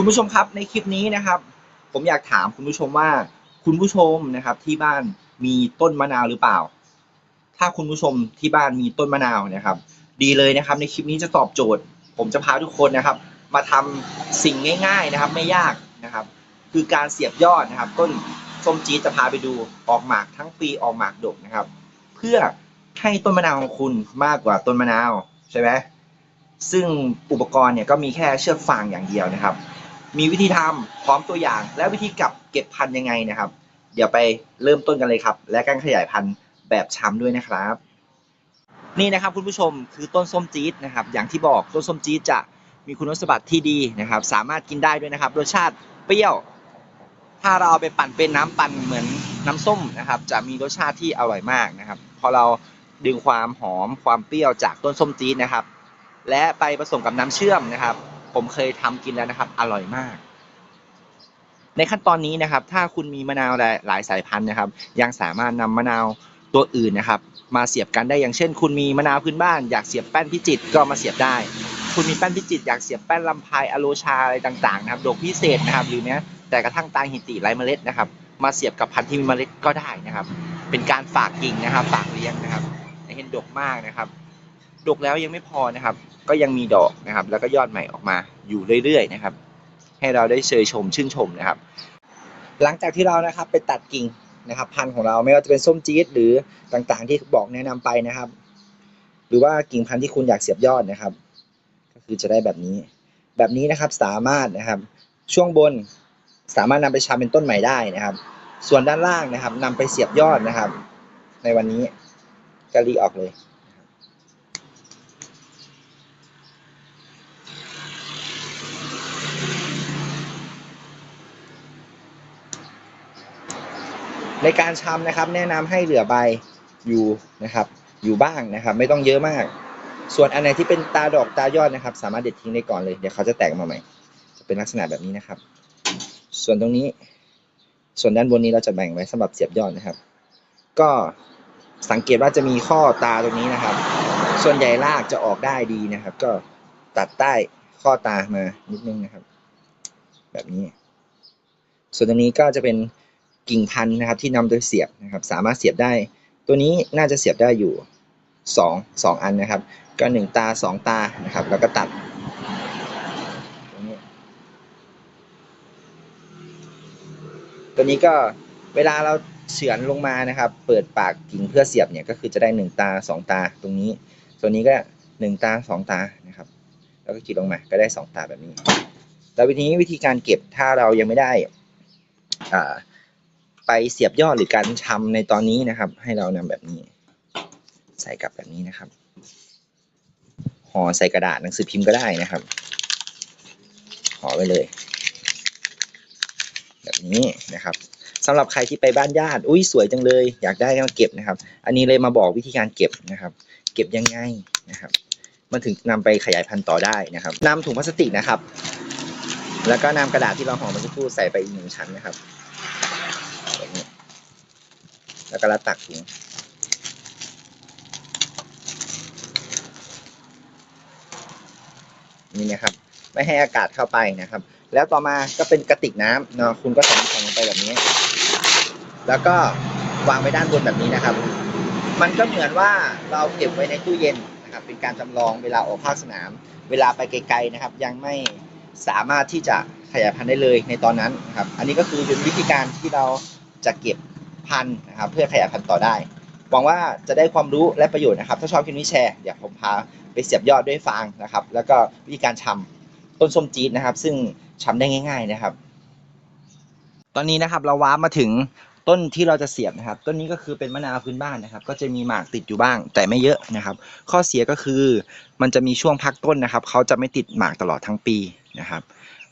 คุณผู้ชมครับในคลิปนี้นะครับ ผมอยากถามคุณผู้ชมว่า คุณผู้ชมนะครับที่บ้านมีต้นมะนาวหรือเปล่า ถ้าคุณผู้ชมที่บ้านมีต้นมะนาวนะครับ ดีเลยนะครับ ในคลิปนี้จะตอบโจทย์ ผมจะพาทุกคนนะครับ มาทำสิ่งง่าย ๆนะครับ ไม่ยากนะครับ คือการเสียบยอดนะครับ ต้นส้มจี๊ดจะพาไปดูออกหมากทั้งปีออกหมากดกนะครับ เพื่อให้ต้นมะนาวของคุณมากกว่าต้นมะนาวใช่ไหมซึ่งอุปกรณ์เนี่ยก็มีแค่เชือกฟางอย่างเดียวนะครับ มีวิธีทำพร้อมตัวอย่าง และวิธีกับเก็บพันธุ์ยังไงนะครับ เดี๋ยวไปเริ่มต้นกันเลยครับ และการขยายพันธุ์แบบช้ำด้วยนะครับ นี่นะครับคุณผู้ชมคือต้นส้มจี๊ดนะครับ อย่างที่บอกต้นส้มจี๊ดจะมีคุณสมบัติที่ดีนะครับ สามารถกินได้ด้วยนะครับรสชาติเปรี้ยว ถ้าเราเอาไปปั่นเป็นน้ำปั่นเหมือนน้ำส้มนะครับ จะมีรสชาติที่อร่อยมากนะครับพอเราดึงความหอมความเปรี้ยวจากต้นส้มจี๊ดนะครับ และไปผสมกับน้ำเชื่อมนะครับ ผมเคยทำกินแล้วนะครับ อร่อยมาก ในขั้นตอนนี้นะครับ ถ้าคุณมีมะนาวหลายลายสายพันธุ์นะครับ ยังสามารถนำมะนาวตัวอื่นนะครับ มาเสียบกันได้อย่างเช่น คุณมีมะนาวพื้นบ้านอยากเสียบแป้นพิจิตก็มาเสียบได้ คุณมีแป้นพิจิตอยากเสียบแป้นลำไพอโลชาอะไรต่างๆนะครับดอกพิเศษนะครับ หรือแม้แต่กระทั่งตางหิติไรเมล็ดนะครับ มาเสียบกับพันธุ์ที่มีเมล็ดก็ได้นะครับ เป็นการฝากกิ่งนะครับ ฝากเลี้ยงนะครับเห็นดกมากนะครับ ดกแล้วยังไม่พอนะครับ ก็ยังมีดอกนะครับ แล้วก็ยอดใหม่ออกมาอยู่เรื่อยๆนะครับ ให้เราได้เชยชมชื่นชมนะครับ หลังจากที่เรานะครับไปตัดกิ่งนะครับพันธุ์ของเราไม่ว่าจะเป็นส้มจี๊ดหรือต่างๆ ที่บอกแนะนำไปนะครับ หรือว่ากิ่งพันธุ์ที่คุณอยากเสียบยอดนะครับ ก็คือจะได้แบบนี้ แบบนี้นะครับสามารถนะครับ ช่วงบนสามารถนำไปชำเป็นต้นใหม่ได้นะครับ ส่วนด้านล่างนะครับนำไปเสียบยอดนะครับ ในวันนี้ก็รีออกเลย ในการชำนะครับ แนะนำให้เหลือใบอยู่นะครับ อยู่บ้างนะครับ ไม่ต้องเยอะมาก ส่วนอันไหนที่เป็นตาดอกตายอดนะครับ สามารถเด็ดทิ้งได้ก่อนเลยเดี๋ยวเขาจะแตกมาใหม่ จะเป็นลักษณะแบบนี้นะครับ ส่วนตรงนี้ ส่วนด้านบนนี้เราจะแบ่งไว้สำหรับเสียบยอดนะครับ ก็สังเกตว่าจะมีข้อตาตรงนี้นะครับ ส่วนใหญ่รากจะออกได้ดีนะครับ ก็ตัดใต้ข้อตามานิดนึงนะครับ แบบนี้ ส่วนตรงนี้ก็จะเป็น กิ่งพันธุ์นะครับที่นำโดยเสียบนะครับสามารถเสียบได้ ตัวนี้น่าจะเสียบได้อยู่สองสองอันนะครับ ก็หนึ่งตาสองตานะครับ แล้วก็ตัดตรงนี้ตัวนี้ก็เวลาเราเฉือนลงมานะครับ เปิดปากกิ่งเพื่อเสียบเนี่ยก็คือจะได้หนึ่งตาสองตาตรงนี้ตัวนี้ก็หนึ่งตาสองตานะครับ แล้วก็กรีดลงมาก็ได้สองตาแบบนี้ แล้ววิธีนี้วิธีการเก็บถ้าเรายังไม่ได้อ่า ไปเสียบยอดหรือการชำในตอนนี้นะครับ ให้เรานำแบบนี้ ใส่กลับแบบนี้นะครับห่อใส่กระดาษหนังสือพิมพ์ก็ได้นะครับห่อไว้เลย แบบนี้นะครับสำหรับใครที่ไปบ้านญาติ อุ้ยสวยจังเลย อยากได้ก็มาเก็บนะครับ อันนี้เลยมาบอกวิธีการเก็บนะครับ เก็บยังไงนะครับ มันถึงนำไปขยายพันธุ์ต่อได้นะครับนำถุงพลาสติกนะครับ แล้วก็นำกระดาษที่เราห่อมาสักครู่ใส่ไปอีกหนึ่งชั้นนะครับ แล้วก็รัดตักถุงนี่นะครับ ไม่ให้อากาศเข้าไปนะครับ แล้วต่อมาก็เป็นกระติกน้ำเนาะคุณก็ใส่น้ำแข็งลงไปแบบนี้ แล้วก็วางไว้ด้านบนแบบนี้นะครับ มันก็เหมือนว่าเราเก็บไว้ในตู้เย็นนะครับ เป็นการจำลองเวลาออกภาคสนาม เวลาไปไกลๆนะครับ ยังไม่สามารถที่จะขยายพันธุ์ได้เลยในตอนนั้นนะครับ อันนี้ก็คือเป็นวิธีการที่เราจะเก็บ พันธุ์นะครับเพื่อขยายพันธุ์ต่อได้ หวังว่าจะได้ความรู้และประโยชน์นะครับ ถ้าชอบคลิปนี้แชร์เดี๋ยวผมพาไปเสียบยอดด้วยฟางนะครับ แล้วก็วิธีการชำต้นส้มจี๊ดนะครับ ซึ่งชำได้ง่าย ๆนะครับ ตอนนี้นะครับเราว้ามาถึงต้นที่เราจะเสียบนะครับ ต้นนี้ก็คือเป็นมะนาวพื้นบ้านนะครับ ก็จะมีหมากติดอยู่บ้าง แต่ไม่เยอะนะครับ ข้อเสียก็คือมันจะมีช่วงพักต้นนะครับเขาจะไม่ติดหมากตลอดทั้งปีนะครับ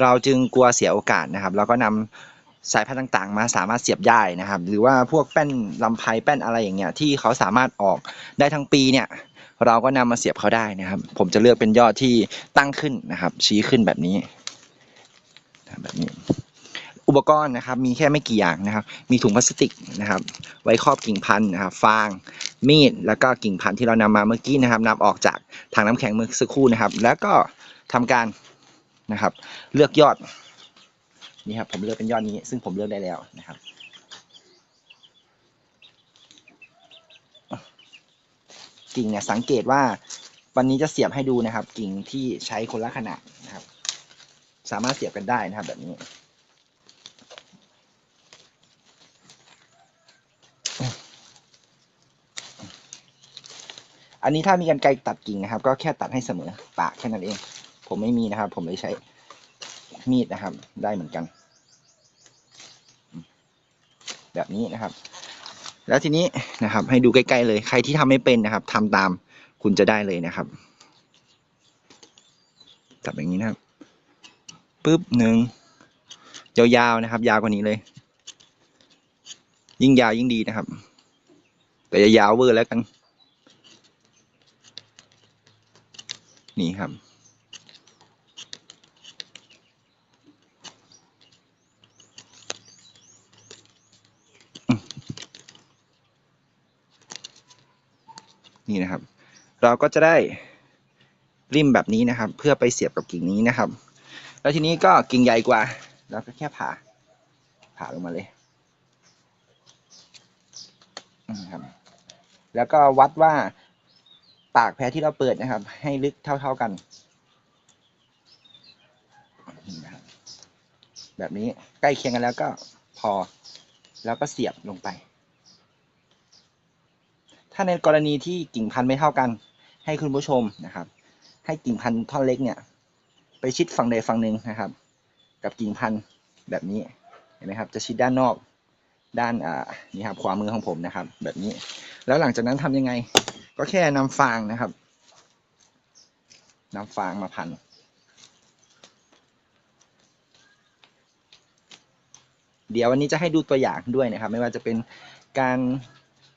เราจึงกลัวเสียโอกาสนะครับ เราก็นำ สายพันธุ์ต่างๆ มาสามารถเสียบได้นะครับ หรือว่าพวกแป้นลำไพแป้นอะไรอย่างเงี้ยที่เขาสามารถออกได้ทั้งปีเนี่ยเราก็นำมาเสียบเขาได้นะครับ ผมจะเลือกเป็นยอดที่ตั้งขึ้นนะครับ ชี้ขึ้นแบบนี้แบบนี้ อุปกรณ์นะครับ มีแค่ไม่กี่อย่างนะครับ มีถุงพลาสติกนะครับ ไว้ครอบกิ่งพันธุ์นะครับ ฟาง มีด แล้วก็กิ่งพันธุ์ที่เรานำมาเมื่อกี้นะครับนำออกจากถังน้ำแข็งเมื่อสักครู่นะครับ แล้วก็ทำการนะครับ เลือกยอด นี่ครับผมเลือกเป็นยอดนี้ ซึ่งผมเลือกได้แล้วนะครับ กิ่งเนี่ยสังเกตว่าวันนี้จะเสียบให้ดูนะครับ กิ่งที่ใช้คนละขนาดนะครับ สามารถเสียบกันได้นะครับ แบบนี้อันนี้ถ้ามีกันไกรตัดกิ่งนะครับ ก็แค่ตัดให้เสมอปากแค่นั้นเอง ผมไม่มีนะครับ ผมเลยใช้มีดนะครับ ได้เหมือนกัน แบบนี้นะครับ แล้วทีนี้นะครับ ให้ดูใกล้ๆเลย ใครที่ทำไม่เป็นนะครับทำตามคุณจะได้เลยนะครับจับอย่างนี้นะครับปุ๊บหนึ่งยาวๆนะครับ ยาวกว่านี้เลย ยิ่งยาวยิ่งดีนะครับ แต่อย่ายาวเวอร์แล้วกัน นี่ครับ นี่นะครับ เราก็จะได้ริมแบบนี้นะครับ เพื่อไปเสียบกับกิ่งนี้นะครับ แล้วทีนี้ก็กิ่งใหญ่กว่าเราก็แค่ผ่า ผ่าลงมาเลยนะครับแล้วก็วัดว่าปากแพรที่เราเปิดนะครับ ให้ลึกเท่า ๆกัน แบบนี้ใกล้เคียงกันแล้วก็พอ แล้วก็เสียบลงไป ถ้าในกรณีที่กิ่งพันธุ์ไม่เท่ากัน ให้คุณผู้ชมนะครับ ให้กิ่งพันธุ์ท่อนเล็กเนี่ย ไปชิดฝั่งใดฝั่งหนึ่งนะครับ กับกิ่งพันธุ์แบบนี้เห็นไหมครับ จะชิดด้านนอกด้านอ่านี่ครับขวามือของผมนะครับ แบบนี้ แล้วหลังจากนั้นทำยังไง ก็แค่นำฟางนะครับนำฟางมาพันเดี๋ยววันนี้จะให้ดูตัวอย่างด้วยนะครับ ไม่ว่าจะเป็นการ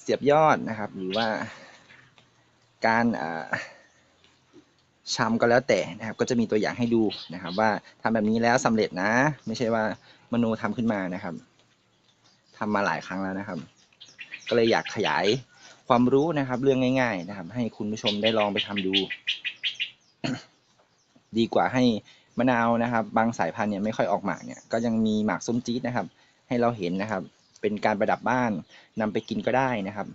เสียบยอดนะครับ หรือว่าการอ่าชำก็แล้วแต่นะครับ ก็จะมีตัวอย่างให้ดูนะครับ ว่าทำแบบนี้แล้วสำเร็จนะ ไม่ใช่ว่ามโนทำขึ้นมานะครับทำมาหลายครั้งแล้วนะครับ ก็เลยอยากขยายความรู้นะครับ เรื่องง่าย ๆ นะครับ ให้คุณผู้ชมได้ลองไปทำดู ดีกว่าให้มะนาวนะครับ บางสายพันธุ์เนี่ยไม่ค่อยออกหมากเนี่ยก็ยังมีหมากส้มจี๊ดนะครับ ให้เราเห็นนะครับ เป็นการประดับบ้านนำไปกินก็ได้นะครับ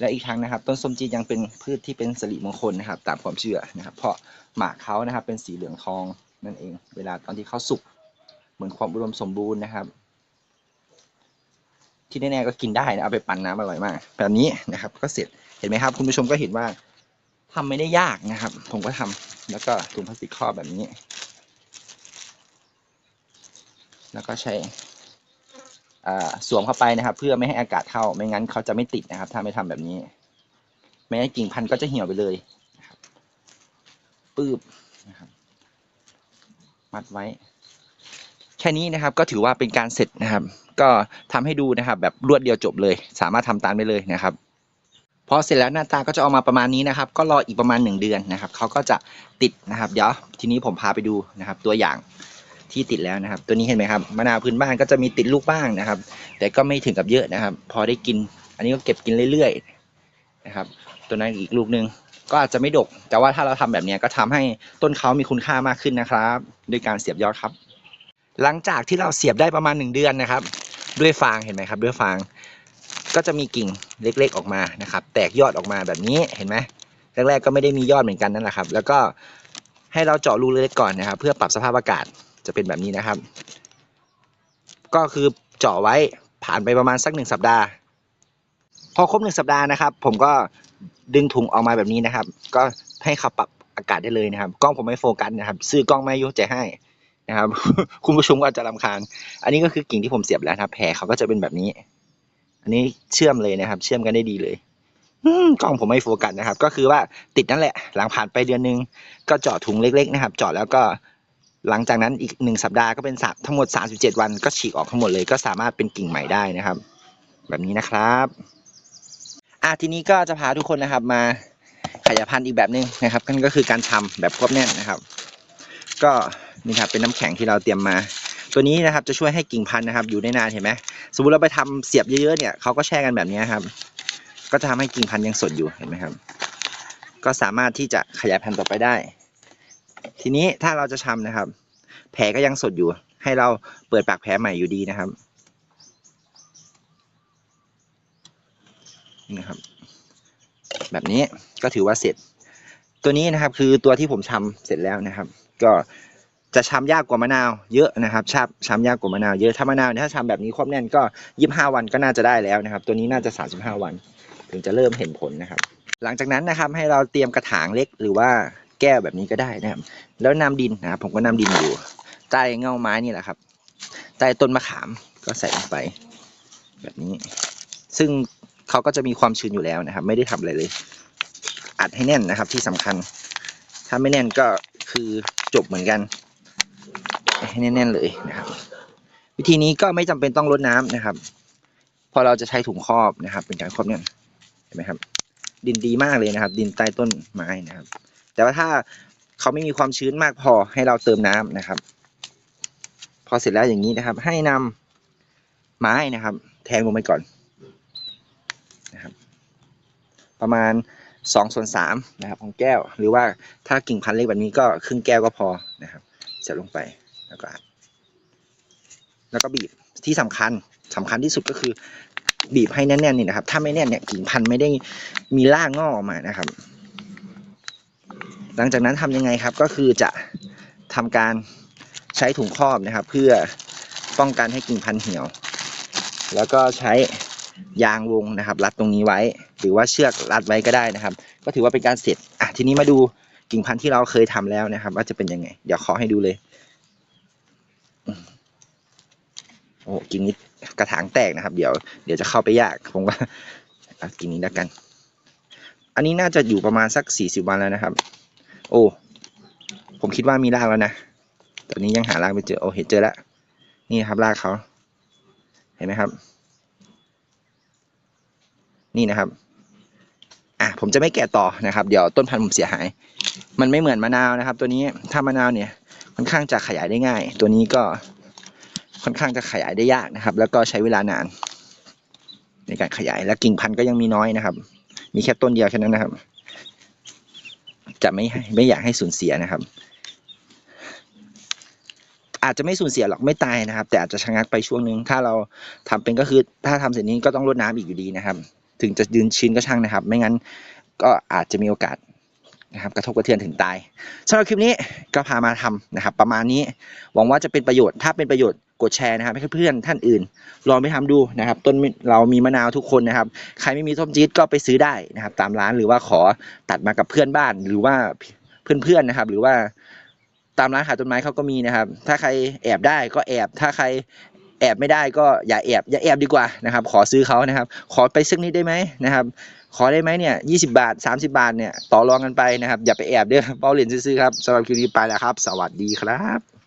และอีกทั้งนะครับ ต้นส้มจี๊ดยังเป็นพืชที่เป็นสิริมงคลนะครับ ตามความเชื่อนะครับ เพราะหมากเขานะครับเป็นสีเหลืองทองนั่นเอง เวลาตอนที่เขาสุกเหมือนความอุดมสมบูรณ์นะครับ ที่แน่ๆก็กินได้นะเอาไปปั่นน้ำอร่อยมากแบบนี้นะครับ ก็เสร็จเห็นไหมครับ คุณผู้ชมก็เห็นว่าทำไม่ได้ยากนะครับ ผมก็ทำแล้วก็ถุงพลาสติกครอบแบบนี้ แล้วก็ใช้ สวมเข้าไปนะครับ เพื่อไม่ให้อากาศเข้าไม่งั้นเขาจะไม่ติดนะครับ ถ้าไม่ทำแบบนี้ ไม่งั้นกิ่งพันธุ์ก็จะเหี่ยวไปเลยนะครับปืบนะครับมัดไว้ แค่นี้นะครับก็ถือว่าเป็นการเสร็จนะครับ ก็ทำให้ดูนะครับ แบบรวดเดียวจบเลย สามารถทำตามได้เลยนะครับพอเสร็จแล้วหน้าตาก็จะออกมาประมาณนี้นะครับ ก็รออีกประมาณหนึ่งเดือนนะครับเขาก็จะติดนะครับ เดี๋ยวทีนี้ผมพาไปดูนะครับ ตัวอย่าง ที่ติดแล้วนะครับ ตัวนี้เห็นไหมครับมะนาวพื้นบ้านก็จะมีติดลูกบ้างนะครับ แต่ก็ไม่ถึงกับเยอะนะครับ พอได้กิน อันนี้ก็เก็บกินเรื่อยๆนะครับ ตัวนั้นอีกลูกหนึ่งก็อาจจะไม่ดก แต่ว่าถ้าเราทำแบบนี้ก็ทำให้ต้นเขามีคุณค่ามากขึ้นนะครับด้วยการเสียบยอดครับ หลังจากที่เราเสียบได้ประมาณหนึ่งเดือนนะครับ ด้วยฟางเห็นไหมครับ ด้วยฟางก็จะมีกิ่งเล็กๆออกมานะครับ แตกยอดออกมาแบบนี้เห็นไหมแรกๆก็ไม่ได้มียอดเหมือนกันนั่นแหละครับ แล้วก็ให้เราเจาะรูเล็กๆก่อนนะครับ เพื่อปรับสภาพอากาศ จะเป็นแบบนี้นะครับ ก็คือเจาะไว้ผ่านไปประมาณสักหนึ่งสัปดาห์ พอครบหนึ่งสัปดาห์นะครับ ผมก็ดึงถุงออกมาแบบนี้นะครับ ก็ให้เขาปรับอากาศได้เลยนะครับ กล้องผมไม่โฟกัสนะครับ ซื้อกล้องไม่ยกใจให้นะครับ คุณผู้ชมก็อาจจะรำคาญ อันนี้ก็คือกิ่งที่ผมเสียบแล้วครับแผลเขาก็จะเป็นแบบนี้ อันนี้เชื่อมเลยนะครับ เชื่อมกันได้ดีเลยกล้องผมไม่โฟกัสนะครับ ก็คือว่าติดนั่นแหละ หลังผ่านไปเดือนหนึง ก็เจาะถุงเล็ก ๆ นะครับ เจาะแล้วก็ หลังจากนั้นอีกหนึ่งสัปดาห์ก็เป็นสทั้งหมด 37 วันก็ฉีกออกทั้งหมดเลยก็สามารถเป็นกิ่งใหม่ได้นะครับ แบบนี้นะครับอะทีนี้ก็จะพาทุกคนนะครับมาขยายพันธุ์อีกแบบหนึงนะครับนั่นก็คือการชำแบบควบแน่นนะครับ ก็นี่ครับเป็นน้ำแข็งที่เราเตรียมมา ตัวนี้นะครับจะช่วยให้กิ่งพันธุ์นะครับ อยู่ได้นานเห็นไหมสมมติเราไปทำเสียบเยอะๆเนี่ยเขาก็แช่กันแบบนี้ครับ ก็จะทำให้กิ่งพันธุ์ยังสดอยู่เห็นไหมครับ ก็สามารถที่จะขยายพันธุ์ต่อไปได้ ทีนี้ถ้าเราจะชำนะครับ แผลก็ยังสดอยู่ ให้เราเปิดปากแผลใหม่อยู่ดีนะครับนี่นะครับ แบบนี้ก็ถือว่าเสร็จ ตัวนี้นะครับคือตัวที่ผมชำเสร็จแล้วนะครับ ก็จะชำยากกว่ามะนาวเยอะนะครับชำชำยากกว่ามะนาวเยอะถ้ามะนาวถ้าชำแบบนี้ควบแน่นก็ยี่สิบห้าวันก็น่าจะได้แล้วนะครับ ตัวนี้น่าจะสามสิบห้าวัน ถึงจะเริ่มเห็นผลนะครับ หลังจากนั้นนะครับให้เราเตรียมกระถางเล็กหรือว่า แก้วแบบนี้ก็ได้นะครับ แล้วนำดินนะครับผมก็นำดินอยู่ ใต้เงาไม้นี่แหละครับ ใต้ต้นมะขามก็ใส่ลงไป แบบนี้ ซึ่งเขาก็จะมีความชื้นอยู่แล้วนะครับ ไม่ได้ทำอะไรเลย อัดให้แน่นนะครับที่สำคัญ ถ้าไม่แน่นก็คือจบเหมือนกัน ให้แน่นๆเลยนะครับ วิธีนี้ก็ไม่จำเป็นต้องรดน้ำนะครับ พอเราจะใช้ถุงครอบนะครับ เป็นการครอบเนี่ยเห็นไหมครับ ดินดีมากเลยนะครับ ดินใต้ต้นไม้นะครับ แต่ว่าถ้าเขาไม่มีความชื้นมากพอให้เราเติมน้ำนะครับ พอเสร็จแล้วอย่างนี้นะครับ ให้นำไม้นะครับ แทงลงไปก่อนนะครับ ประมาณสองส่วนสามนะครับ ของแก้ว หรือว่าถ้ากิ่งพันธุ์เล็กแบบนี้ก็ครึ่งแก้วก็พอนะครับ เสร็จลงไปแล้วก็อัดแล้วก็บีบที่สำคัญสำคัญที่สุดก็คือ บีบให้แน่นๆนี่นะครับ ถ้าไม่แน่นเนี่ยกิ่งพันธุ์ไม่ได้มีรากงอกออกมานะครับ หลังจากนั้นทำยังไงครับก็คือจะทำการใช้ถุงครอบนะครับ เพื่อป้องกันให้กิ่งพันธุ์เหี่ยว แล้วก็ใช้ยางวงนะครับ รัดตรงนี้ไว้ หรือว่าเชือกรัดไว้ก็ได้นะครับ ก็ถือว่าเป็นการเสร็จอะทีนี้มาดูกิ่งพันธุ์ที่เราเคยทำแล้วนะครับ ว่าจะเป็นยังไง เดี๋ยวขอให้ดูเลยโอ้กิ่งนี้กระถางแตกนะครับ เดี๋ยวเดี๋ยวจะเข้าไปยากผมว่าอะกิ่งนี้แล้วกัน อันนี้น่าจะอยู่ประมาณสักสี่สิบวันแล้วนะครับ โอ้ ผมคิดว่ามีรากแล้วนะตอนนี้ยังหารากไม่เจอ โอ้เห็นเจอแล้ว นี่ครับรากเขา เห็นไหมครับ นี่นะครับ อะ ผมจะไม่แกะต่อนะครับ เดี๋ยวต้นพันธุ์ผมเสียหาย มันไม่เหมือนมะนาวนะครับ ตัวนี้ ถ้ามะนาวเนี่ย ค่อนข้างจะขยายได้ง่าย ตัวนี้ก็ค่อนข้างจะขยายได้ยากนะครับ แล้วก็ใช้เวลานาน ในการขยาย และกิ่งพันธุ์ก็ยังมีน้อยนะครับ มีแค่ต้นเดียวแค่นั้นนะครับ จะไม่ให้ไม่อยากให้สูญเสียนะครับ อาจจะไม่สูญเสียหรอกไม่ตายนะครับ แต่อาจจะชะงักไปช่วงนึงถ้าเราทำเป็นก็คือ ถ้าทำเสร็จนี้ก็ต้องรดน้ำอีกอยู่ดีนะครับ ถึงจะยืนชื้นก็ช่างนะครับ ไม่งั้นก็อาจจะมีโอกาสนะครับกระทบกระเทือนถึงตายสำหรับคลิปนี้ก็พามาทำนะครับ ประมาณนี้หวังว่าจะเป็นประโยชน์ถ้าเป็นประโยชน์กดแชร์นะครับให้เพื่อนท่านอื่น ลองไปทำดูนะครับ ต้นเรามีมะนาวทุกคนนะครับ ใครไม่มีส้มจี๊ดก็ไปซื้อได้นะครับ ตามร้านหรือว่าขอตัดมากับเพื่อนบ้านหรือว่าเพื่อนๆนะครับ หรือว่าตามร้านขายต้นไม้เขาก็มีนะครับ ถ้าใครแอบได้ก็แอบ ถ้าใครแอบไม่ได้ก็อย่าแอบอย่าแอบดีกว่านะครับ ขอซื้อเขานะครับ ขอไปสักนิดได้ไหมนะครับ ขอได้ไหมเนี่ยยี่สิบาทสามสิบาทเนี่ยต่อรองกันไปนะครับ อย่าไปแอบเด้อเป้าเหรียญซื้อครับสำหรับคลิปนี้ไปแล้วครับ สวัสดีครับ